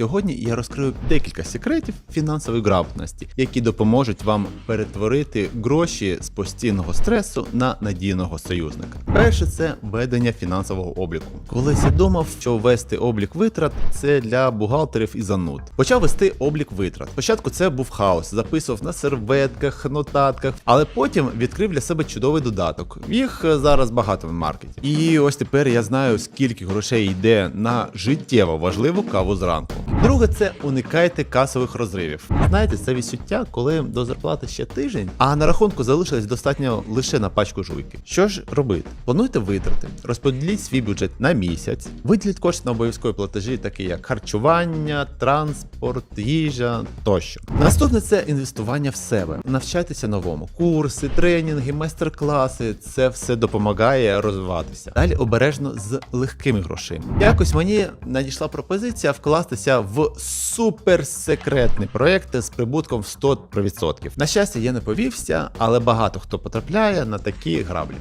сьогодні я розкрию декілька секретів фінансової грамотності, які допоможуть вам перетворити гроші з постійного стресу на надійного союзника. Перше це ведення фінансового обліку. Колись я думав, що вести облік витрат це для бухгалтерів і зануд. Почав вести облік витрат. Спочатку це був хаос, записував на серветках, нотатках, але потім відкрив для себе чудовий додаток. Їх е, зараз багато в маркеті. І ось тепер я знаю, скільки грошей йде на життєво важливу каву зранку. Друге, це уникайте касових розривів. Знаєте, це відчуття, коли до зарплати ще тиждень, а на рахунку залишилось достатньо лише на пачку жуйки. Що ж робити? Плануйте витрати, розподіліть свій бюджет на місяць, виділіть кошти на обов'язкові платежі, такі як харчування, транспорт, їжа тощо. Наступне це інвестування в себе. Навчайтеся новому. Курси, тренінги, майстер-класи це все допомагає розвиватися. Далі обережно з легкими грошима. Якось мені надійшла пропозиція вкластися в суперсекретний проект з прибутком в 100%. На щастя, я не повівся, але багато хто потрапляє на такі граблі.